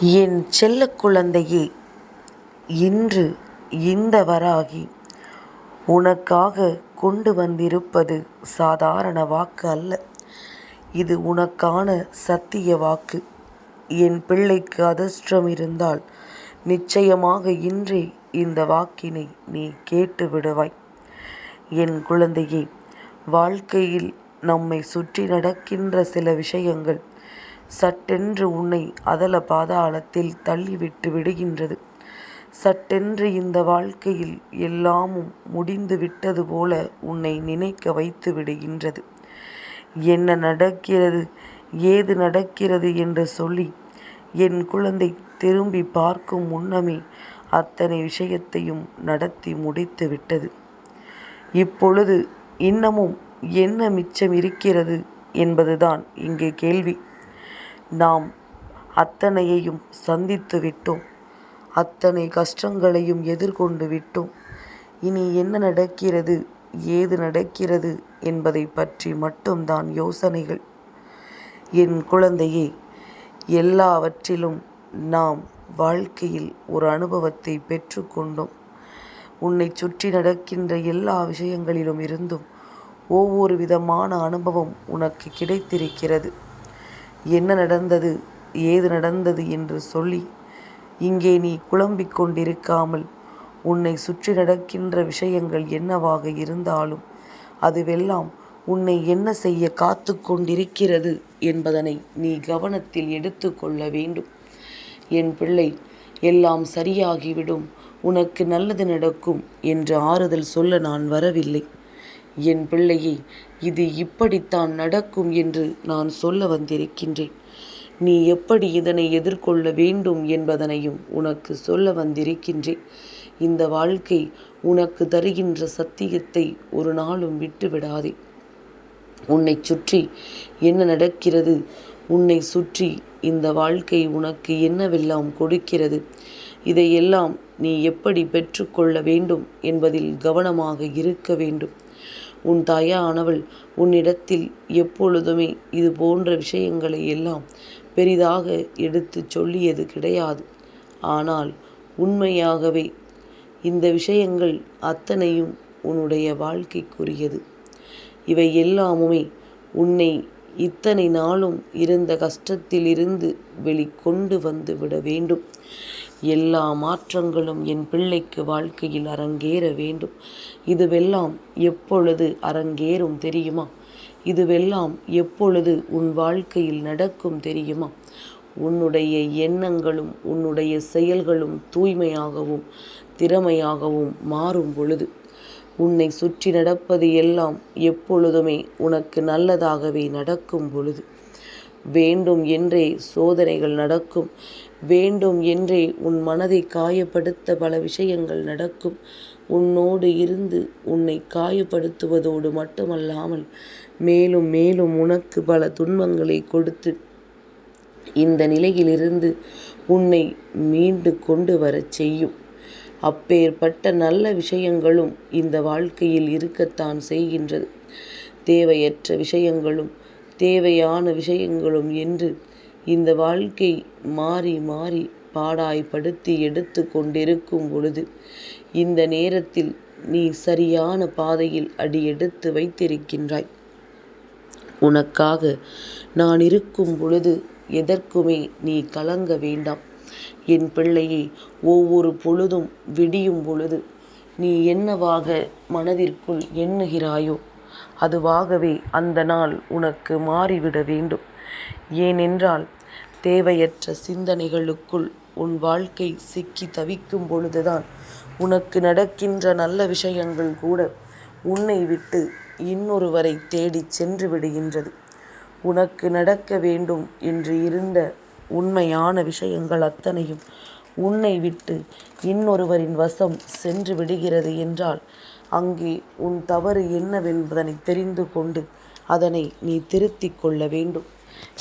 என் செல்ல குழந்தையே இன்று இந்த வராகி உனக்காக கொண்டு வந்திருப்பது சாதாரண வாக்கு அல்ல. இது உனக்கான சத்திய வாக்கு. என் பிள்ளைக்கு அதிர்ஷ்டம் இருந்தால் நிச்சயமாக இன்றே இந்த வாக்கினை நீ கேட்டு விடுவாய். என் குழந்தையே வாழ்க்கையில் நம்மை சுற்றி நடக்கின்ற சில விஷயங்கள் சட்டென்று உன்னை அதல பாதாளத்தில் தள்ளிவிட்டு விடுகின்றது. சட்டென்று இந்த வாழ்க்கையில் எல்லாமும் முடிந்து விட்டது போல உன்னை நினைக்க வைத்து விடுகின்றது. என்ன நடக்கிறது ஏது நடக்கிறது என்று சொல்லி என் குழந்தை திரும்பி பார்க்கும் முன்னமே அத்தனை விஷயத்தையும் நடத்தி முடித்து விட்டது. இப்பொழுது இன்னமும் என்ன மிச்சம் இருக்கிறது என்பதுதான் இங்கே கேள்வி. நாம் அத்தனையையும் சந்தித்து விட்டோம். அத்தனை கஷ்டங்களையும் எதிர்கொண்டு விட்டோம். இனி என்ன நடக்கிறது ஏது நடக்கிறது என்பதைப் பற்றி மட்டும்தான் யோசனைகள். என் குழந்தையே எல்லாவற்றிலும் நாம் வாழ்க்கையில் ஒரு அனுபவத்தை பெற்றுக்கொண்டோம் உன்னை உன்னைச் சுற்றி நடக்கின்ற எல்லா விஷயங்களிலும் இருந்தும் ஒவ்வொரு விதமான அனுபவம் உனக்கு கிடைத்திருக்கிறது. என்ன நடந்தது ஏது நடந்தது என்று சொல்லி இங்கே நீ குழம்பிக் கொண்டிருக்காமல் உன்னை சுற்றி நடக்கின்ற விஷயங்கள் என்னவாக இருந்தாலும் அதுவெல்லாம் உன்னை என்ன செய்ய காத்து கொண்டிருக்கிறது என்பதனை நீ கவனத்தில் எடுத்து கொள்ள வேண்டும். என் பிள்ளை எல்லாம் சரியாகிவிடும் உனக்கு நல்லது நடக்கும் என்று ஆறுதல் சொல்ல நான் வரவில்லை. என் பிள்ளையே இது இப்படித்தான் நடக்கும் என்று நான் சொல்ல வந்திருக்கின்றேன். நீ எப்படி இதனை எதிர்கொள்ள வேண்டும் என்பதனையும் உனக்கு சொல்ல வந்திருக்கின்றேன். இந்த வாழ்க்கை உனக்கு தருகின்ற சத்தியத்தை ஒரு நாளும் விட்டுவிடாதே. உன்னை சுற்றி என்ன நடக்கிறது உன்னை சுற்றி இந்த வாழ்க்கை உனக்கு என்னவெல்லாம் கொடுக்கிறது இதையெல்லாம் நீ எப்படி பெற்றுக்கொள்ள வேண்டும் என்பதில் கவனமாக இருக்க வேண்டும். உன் தாயானவள் உன்னிடத்தில் எப்பொழுதுமே இது போன்ற விஷயங்களை எல்லாம் பெரிதாக எடுத்துச் சொல்லியது கிடையாது. ஆனால் உண்மையாகவே இந்த விஷயங்கள் அத்தனையும் உன்னுடைய வாழ்க்கைக்குரியது. இவை எல்லாமுமே உன்னை இத்தனை நாளும் இருந்த கஷ்டத்திலிருந்து வெளிக்கொண்டு வந்து விட வேண்டும். எல்லா மாற்றங்களும் என் பிள்ளைக்கு வாழ்க்கையில் அரங்கேற வேண்டும். இதுவெல்லாம் எப்பொழுது அரங்கேறும் தெரியுமா? இதுவெல்லாம் எப்பொழுது உன் வாழ்க்கையில் நடக்கும் தெரியுமா? உன்னுடைய எண்ணங்களும் உன்னுடைய செயல்களும் தூய்மையாகவும் திறமையாகவும் மாறும் பொழுது. உன்னை சுற்றி நடப்பது எல்லாம் எப்பொழுதுமே உனக்கு நல்லதாகவே நடக்கும் பொழுது. வேண்டும் என்றே சோதனைகள் நடக்கும். வேண்டும் என்றே உன் மனதை காயப்படுத்த பல விஷயங்கள் நடக்கும். உன்னோடு இருந்து உன்னை காயப்படுத்துவதோடு மட்டுமல்லாமல் மேலும் மேலும் உனக்கு பல துன்பங்களை கொடுத்து இந்த நிலையிலிருந்து உன்னை மீண்டு கொண்டு வரச் செய்யும். அப்பேற்பட்ட நல்ல விஷயங்களும் இந்த வாழ்க்கையில் இருக்கத்தான் செய்கின்றது. தேவையற்ற விஷயங்களும் தேவையான விஷயங்களும் என்று இந்த வாழ்க்கை மாறி மாறி பாடாய்படுத்தி எடுத்து கொண்டிருக்கும் பொழுது இந்த நேரத்தில் நீ சரியான பாதையில் அடியெடுத்து வைத்திருக்கின்றாய். உனக்காக நான் இருக்கும் பொழுது எதற்குமே நீ கலங்க வேண்டாம். என் பிள்ளையை ஒவ்வொரு பொழுதும் விடியும் பொழுது நீ என்னவாக மனதிற்குள் எண்ணுகிறாயோ அதுவாகவே அந்த நாள் உனக்கு மாறிவிட வேண்டும். ஏனென்றால் தேவையற்ற சிந்தனைகளுக்குள் உன் வாழ்க்கை சிக்கி தவிக்கும் பொழுதுதான் உனக்கு நடக்கின்ற நல்ல விஷயங்கள் கூட உன்னை விட்டு இன்னொருவரை தேடிச் சென்று விடுகின்றது. உனக்கு நடக்க வேண்டும் என்று இருந்த உண்மையான விஷயங்கள் அத்தனையும் உன்னை விட்டு இன்னொருவரின் வசம் சென்று விடுகிறது என்றால் அங்கே உன் தவறு என்னவென்பதனை தெரிந்து கொண்டு அதனை நீ திருத்திக் கொள்ள வேண்டும்.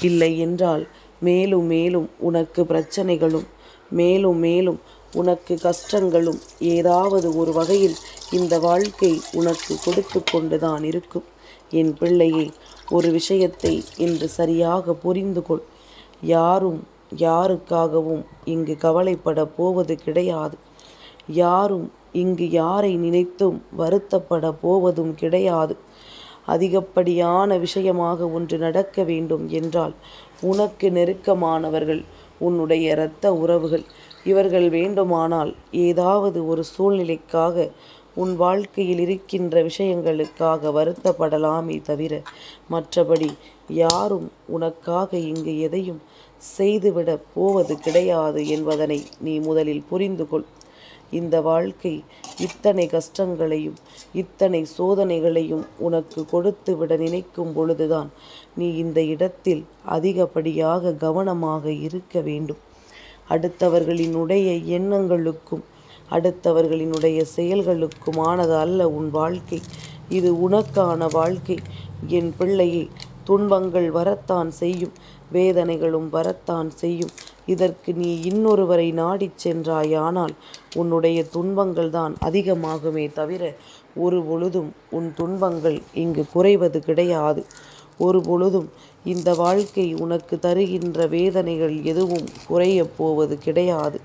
இல்லை என்றால் மேலும் மேலும் உனக்கு பிரச்சனைகளும் மேலும் மேலும் உனக்கு கஷ்டங்களும் ஏதாவது ஒரு வகையில் இந்த வாழ்க்கை உனக்கு கொடுத்து கொண்டுதான் இருக்கும். என் பிள்ளையே ஒரு விஷயத்தை இன்று சரியாக புரிந்து கொள். யாரும் யாருக்காகவும் இங்கு கவலைப்படப் போவது கிடையாது. யாரும் இங்கு யாரை நினைத்தும் வருத்தப்படப் போவதும் கிடையாது. அதிகப்படியான விஷயமாக ஒன்று நடக்க வேண்டும் என்றால் உனக்கு நெருக்கமானவர்கள் உன்னுடைய இரத்த உறவுகள் இவர்கள் வேண்டுமானால் ஏதாவது ஒரு சூழ்நிலைக்காக உன் வாழ்க்கையில் இருக்கின்ற விஷயங்களுக்காக வருத்தப்படலாமே தவிர மற்றபடி யாரும் உனக்காக இங்கு எதையும் செய்துவிடப் போவது கிடையாது என்பதனை நீ முதலில் புரிந்து கொள். இந்த வாழ்க்கை இத்தனை கஷ்டங்களையும் இத்தனை சோதனைகளையும் உனக்கு கொடுத்து விட நினைக்கும் பொழுதுதான் நீ இந்த இடத்தில் அதிகப்படியாக கவனமாக இருக்க வேண்டும். அடுத்தவர்களினுடைய எண்ணங்களுக்கும் அடுத்தவர்களினுடைய செயல்களுக்குமானது அல்ல உன் வாழ்க்கை. இது உனக்கான வாழ்க்கை. என் பிள்ளையை துன்பங்கள் வரத்தான் செய்யும். வேதனைகளும் வரத்தான் செய்யும். இதற்கு நீ இன்னொருவரை நாடிச் சென்றாயானால் உன்னுடைய துன்பங்கள்தான் அதிகமாகுமே தவிர ஒரு பொழுதும் உன் துன்பங்கள் இங்கு குறைவது கிடையாது. ஒரு பொழுதும் இந்த வாழ்க்கை உனக்கு தருகின்ற வேதனைகள் எதுவும் குறையப் போவது கிடையாது.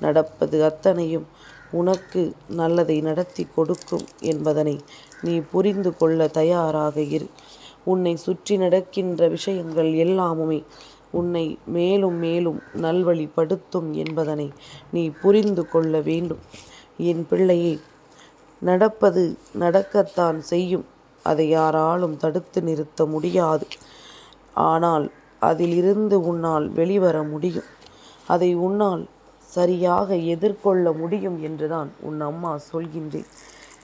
நடப்பது அத்தனையும் உனக்கு நல்லதை நடத்தி கொடுக்கும் என்பதனை நீ புரிந்து கொள்ள தயாராக இரு. உன்னை சுற்றி நடக்கின்ற விஷயங்கள் எல்லாமுமே உன்னை மேலும் மேலும் நல்வழிப்படுத்தும் என்பதனை நீ புரிந்து கொள்ள வேண்டும். என் பிள்ளையே நடப்பது நடக்கத்தான் செய்யும். அதை யாராலும் தடுத்து நிறுத்த முடியாது. ஆனால் அதிலிருந்து உன்னால் வெளிவர முடியும். அதை உன்னால் சரியாக எதிர்கொள்ள முடியும் என்றுதான் உன் அம்மா சொல்கின்றேன்.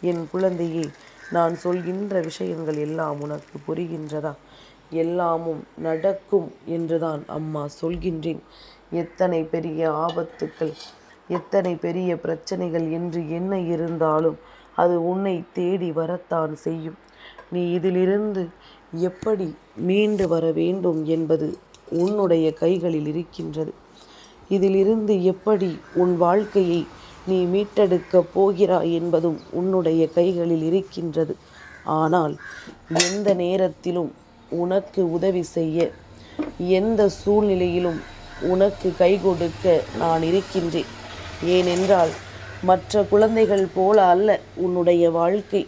என் குழந்தையே நான் சொல்கின்ற விஷயங்கள் எல்லாம் உனக்கு புரிகின்றதா? எல்லாமும் நடக்கும் என்றுதான் அம்மா சொல்கின்றேன். எத்தனை பெரிய ஆபத்துக்கள் எத்தனை பெரிய பிரச்சனைகள் என்று என்ன இருந்தாலும் அது உன்னை தேடி வரத்தான் செய்யும். நீ இதிலிருந்து எப்படி மீண்டு வர வேண்டும் என்பது உன்னுடைய கைகளில் இருக்கின்றது. இதிலிருந்து எப்படி உன் வாழ்க்கையை நீ மீட்டெடுக்கப் போகிறாய் என்பதும் உன்னுடைய கைகளில் இருக்கின்றது. ஆனால் எந்த நேரத்திலும் உனக்கு உதவி செய்ய எந்த சூழ்நிலையிலும் உனக்கு கைகொடுக்க நான் இருக்கின்றேன். ஏனென்றால் மற்ற குழந்தைகள் போல அல்ல உன்னுடைய வாழ்க்கை.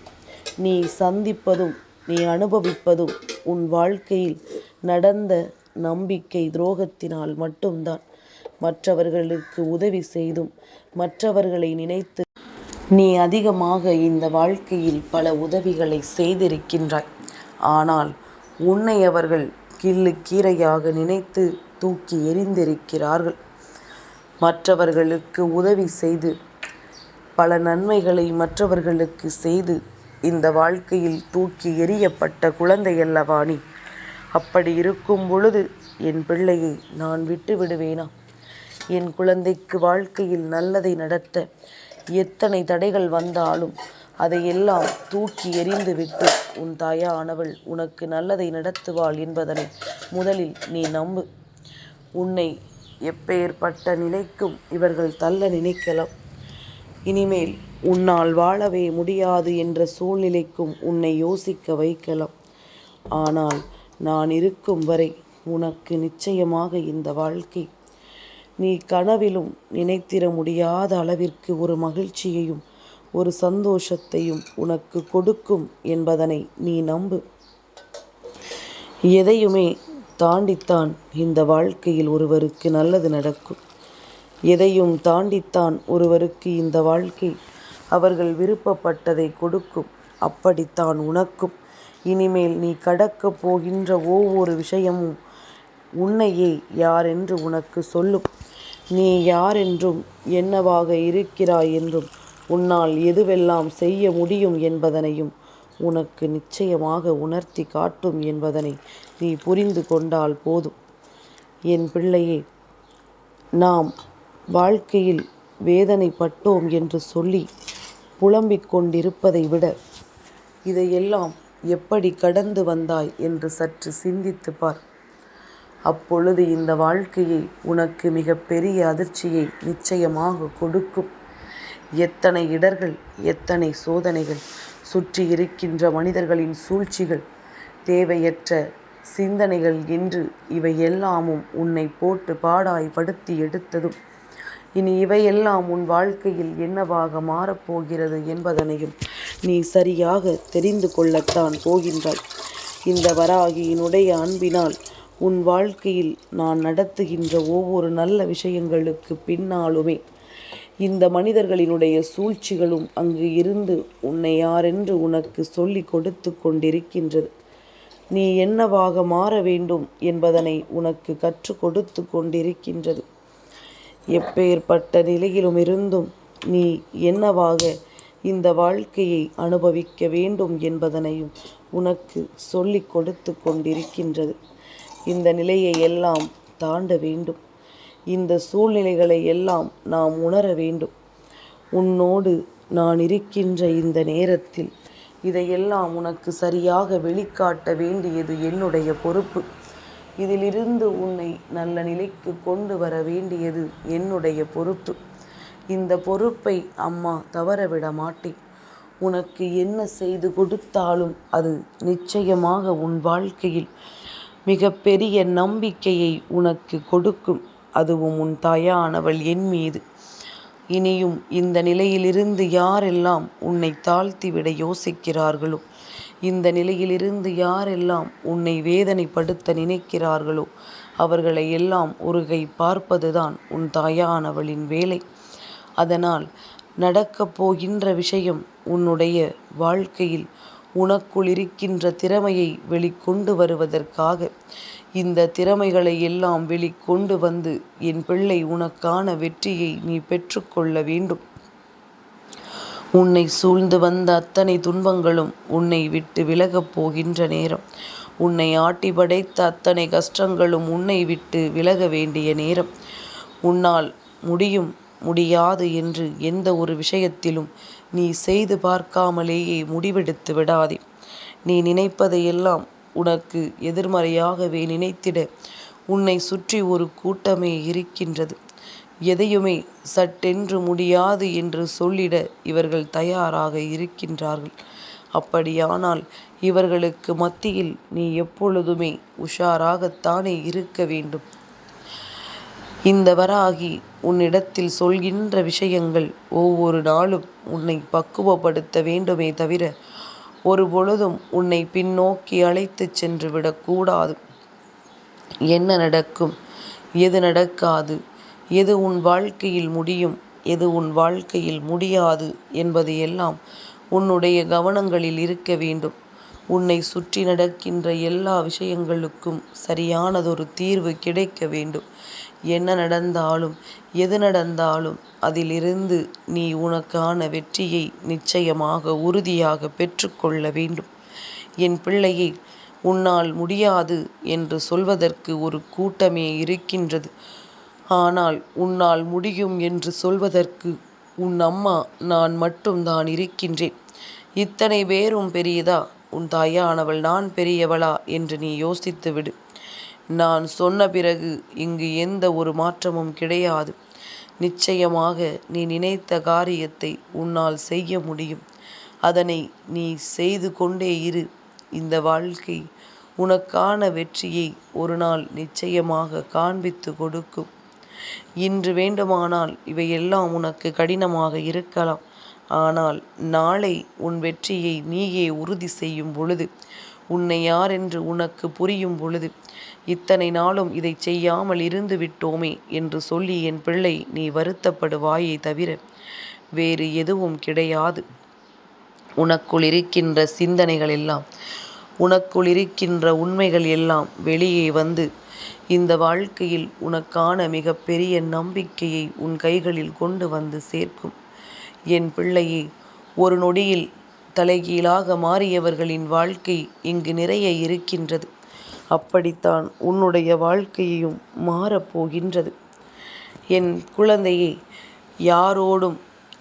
நீ சந்திப்பதும் நீ அனுபவிப்பதும் உன் வாழ்க்கையில் நடந்த நம்பிக்கை துரோகத்தினால் மட்டும்தான். மற்றவர்களுக்கு உதவி செய்தும் மற்றவர்களை நினைத்து நீ அதிகமாக இந்த வாழ்க்கையில் பல உதவிகளை செய்திருக்கின்றாய். ஆனால் உன்னை அவர்கள் கிள்ளுக் கீரையாக நினைத்து தூக்கி எறிந்திருக்கிறார்கள். மற்றவர்களுக்கு உதவி செய்து பல நன்மைகளை மற்றவர்களுக்கு செய்து இந்த வாழ்க்கையில் தூக்கி எறியப்பட்ட குழந்தையல்லவா நீ. அப்படி இருக்கும் பொழுது என் பிள்ளையை நான் விட்டு விடுவேனா? என் குழந்தைக்கு வாழ்க்கையில் நல்லதை நடத்த எத்தனை தடைகள் வந்தாலும் அதையெல்லாம் தூக்கி எறிந்துவிட்டு உன் தாயானவள் உனக்கு நல்லதை நடத்துவாள் என்பதனை முதலில் நீ நம்பு. உன்னை எப்பேர்ப்பட்ட நிலைக்கும் இவர்கள் தள்ள நினைக்கலாம். இனிமேல் உன்னால் வாழவே முடியாது என்ற சூழ்நிலைக்கும் உன்னை யோசிக்க வைக்கலாம். ஆனால் நான் இருக்கும் வரை உனக்கு நிச்சயமாக இந்த வாழ்க்கை நீ கனவிலும் நினைத்திட முடியாத அளவிற்கு ஒரு மகிழ்ச்சியையும் ஒரு சந்தோஷத்தையும் உனக்கு கொடுக்கும் என்பதனை நீ நம்பு. எதையுமே தாண்டித்தான் இந்த வாழ்க்கையில் ஒருவருக்கு நல்லது நடக்கும். எதையும் தாண்டித்தான் ஒருவருக்கு இந்த வாழ்க்கை அவர்கள் விருப்பப்பட்டதை கொடுக்கும். அப்படித்தான் உனக்கும். இனிமேல் நீ கடக்கப் போகின்ற ஒவ்வொரு விஷயமும் உன்னையே யாரென்று உனக்கு சொல்லும். நீ யாரென்றும் என்னவாக இருக்கிறாய் என்றும் உன்னால் எதுவெல்லாம் செய்ய முடியும் என்பதனையும் உனக்கு நிச்சயமாக உணர்த்திக் காட்டும் என்பதனை நீ புரிந்து கொண்டால் போதும். என் பிள்ளையே நாம் வாழ்க்கையில் வேதனைப்பட்டோம் என்று சொல்லி புலம்பிக் கொண்டிருப்பதை விட இதையெல்லாம் எப்படி கடந்து வந்தாய் என்று சற்று சிந்தித்துப் பார். அப்பொழுது இந்த வாழ்க்கையை உனக்கு மிகப்பெரிய அதிர்ச்சியை நிச்சயமாக கொடுக்கும். எத்தனை இடர்கள் எத்தனை சோதனைகள் சுற்றி இருக்கின்ற மனிதர்களின் சூழ்ச்சிகள் தேவையற்ற சிந்தனைகள் என்று இவையெல்லாமும் உன்னை போட்டு பாடாய் படுத்தி எடுத்ததும் இனி இவையெல்லாம் உன் வாழ்க்கையில் என்னவாக மாறப்போகிறது என்பதனையும் நீ சரியாக தெரிந்து கொள்ளத்தான் போகின்றாய். இந்த வராகியினுடைய அன்பினால் உன் வாழ்க்கையில் நான் நடத்துகின்ற ஒவ்வொரு நல்ல விஷயங்களுக்கு பின்னாலுமே இந்த மனிதர்களினுடைய சூழ்ச்சிகளும் அங்கு இருந்து உன்னை யாரென்று உனக்கு சொல்லி கொடுத்து கொண்டிருக்கின்றது. நீ என்னவாக மாற வேண்டும் என்பதனை உனக்கு கற்றுக் கொடுத்து கொண்டிருக்கின்றது. எப்பேற்பட்ட நிலையிலும் இருந்தும் நீ என்னவாக இந்த வாழ்க்கையை அனுபவிக்க வேண்டும் என்பதனையும் உனக்கு சொல்லிக் கொடுத்து கொண்டிருக்கின்றது. இந்த நிலையை எல்லாம் தாண்ட வேண்டும். இந்த சூழ்நிலைகளை எல்லாம் நாம் உணர வேண்டும். உன்னோடு நான் இருக்கின்ற இந்த நேரத்தில் இதையெல்லாம் உனக்கு சரியாக வெளிக்காட்ட வேண்டியது என்னுடைய பொறுப்பு. இதிலிருந்து உன்னை நல்ல நிலைக்கு கொண்டு வர வேண்டியது என்னுடைய பொறுப்பு. இந்த பொறுப்பை அம்மா தவறவிட மாட்டேன். உனக்கு என்ன செய்து கொடுத்தாலும் அது நிச்சயமாக உன் வாழ்க்கையில் மிகப்பெரிய நம்பிக்கையை உனக்கு கொடுக்கும். அதுவும் உன் தாயானவள் என் மீது. இனியும் இந்த நிலையிலிருந்து யாரெல்லாம் உன்னை தாழ்த்திவிட யோசிக்கிறார்களோ இந்த நிலையிலிருந்து யாரெல்லாம் உன்னை வேதனைப்படுத்த நினைக்கிறார்களோ அவர்களை எல்லாம் ஒருகை பார்ப்பதுதான் உன் தாயானவளின் வேலை. அதனால் நடக்கப் போகின்ற விஷயம் உன்னுடைய வாழ்க்கையில் உனக்குள் இருக்கின்ற திறமையை வெளிக்கொண்டு வருவதற்காக. இந்த திறமைகளை எல்லாம் வெளிக்கொண்டு வந்து என் பிள்ளை உனக்கான வெற்றியை நீ பெற்றுக்கொள்ள வேண்டும். உன்னை சூழ்ந்து வந்த அத்தனை துன்பங்களும் உன்னை விட்டு விலகப் போகின்ற நேரம். உன்னை ஆட்டி படைத்த அத்தனை கஷ்டங்களும் உன்னை விட்டு விலக வேண்டிய நேரம். உன்னால் முடியும் முடியாது என்று எந்த ஒரு விஷயத்திலும் நீ செய்து பார்க்காமலேயே முடிவெடுத்து விடாதே. நீ நினைப்பதையெல்லாம் உனக்கு எதிர்மறையாகவே நினைத்திட உன்னை சுற்றி ஒரு கூட்டமே இருக்கின்றது. எதையுமே சட்டென்று முடியாது என்று சொல்லிட இவர்கள் தயாராக இருக்கின்றார்கள். அப்படியானால் இவர்களுக்கு மத்தியில் நீ எப்பொழுதுமே உஷாராகத்தானே இருக்க வேண்டும். இந்த வராகி உன்னிடத்தில் சொல்கின்ற விஷயங்கள் ஒவ்வொரு நாளும் உன்னை பக்குவப்படுத்த வேண்டுமே தவிர ஒரு பொழுதும் உன்னை பின்னோக்கி அழைத்துச் சென்று விடக்கூடாது என்ன நடக்கும்? எது நடக்காது? எது உன் வாழ்க்கையில் முடியும்? எது உன் வாழ்க்கையில் முடியாது? என்பது எல்லாம் உன்னுடைய கவனங்களில் இருக்க வேண்டும். உன்னை சுற்றி நடக்கின்ற எல்லா விஷயங்களுக்கும் சரியானதொரு தீர்வு கிடைக்க வேண்டும். என்ன நடந்தாலும் எது நடந்தாலும் அதிலிருந்து நீ உனக்கான வெற்றியை நிச்சயமாக உறுதியாக பெற்றுக்கொள்ள வேண்டும். என் பிள்ளையை உன்னால் முடியாது என்று சொல்வதற்கு ஒரு கூட்டமே இருக்கின்றது. ஆனால் உன்னால் முடியும் என்று சொல்வதற்கு உன் அம்மா நான் மட்டும்தான் இருக்கின்றேன். இத்தனை பேரும் பெரியதா? உன் தாயானவள் நான் பெரியவளா? என்று நீ யோசித்து விடு நான் சொன்ன பிறகு இங்கு எந்த ஒரு மாற்றமும் கிடையாது. நிச்சயமாக நீ நினைத்த காரியத்தை உன்னால் செய்ய முடியும். அதனை நீ செய்து கொண்டே இரு. இந்த வாழ்க்கை உனக்கான வெற்றியை ஒரு நாள் நிச்சயமாக காண்பித்து கொடுக்கும். இன்று வேண்டுமானால் இவையெல்லாம் உனக்கு கடினமாக இருக்கலாம். ஆனால் நாளை உன் வெற்றியை நீயே உறுதி செய்யும் பொழுது உன்னை யார் என்று உனக்கு புரியும் பொழுது இத்தனை நாளும் இதை செய்யாமல் இருந்து விட்டோமே என்று சொல்லி என் பிள்ளை நீ வருத்தப்படுவாயே தவிர வேறு எதுவும் கிடையாது. உனக்குள் இருக்கின்ற சிந்தனைகள் எல்லாம் உனக்குள் இருக்கின்ற உண்மைகள் எல்லாம் வெளியே வந்து இந்த வாழ்க்கையில் உனக்கான மிகப்பெரிய நம்பிக்கையை உன் கைகளில் கொண்டு வந்து சேர்க்கும். என் பிள்ளையை ஒரு நொடியில் தலைகீழாக மாறியவர்களின் வாழ்க்கை இங்கு நிறைய இருக்கின்றது. அப்படித்தான் உன்னுடைய வாழ்க்கையையும் மாறப்போகின்றது என் குழந்தையே யாரோடும்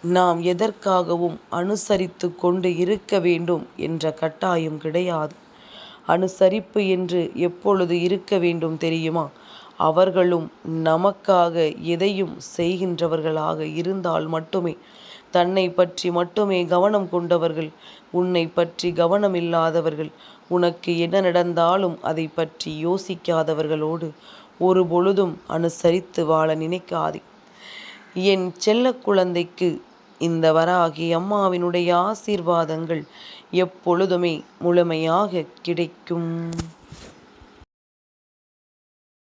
நாம் எதற்காகவும் அனுசரித்து கொண்டு இருக்க வேண்டும் என்ற கட்டாயம் கிடையாது. அனுசரிப்பு என்று எப்பொழுது இருக்க வேண்டும் தெரியுமா? அவர்களும் நமக்காக எதையும் செய்கின்றவர்களாக இருந்தால் மட்டுமே தன்னை பற்றி மட்டுமே கவனம் கொண்டவர்கள் உன்னை பற்றி கவனம் இல்லாதவர்கள் உனக்கு என்ன நடந்தாலும் அதைப் பற்றி யோசிக்காதவர்களோடு ஒரு பொழுதும் அனுசரித்து வாழ நினைக்காதே. என் செல்ல குழந்தைக்கு இந்த வராகி அம்மாவினுடைய ஆசீர்வாதங்கள் எப்பொழுதுமே முழுமையாகக் கிடைக்கும்.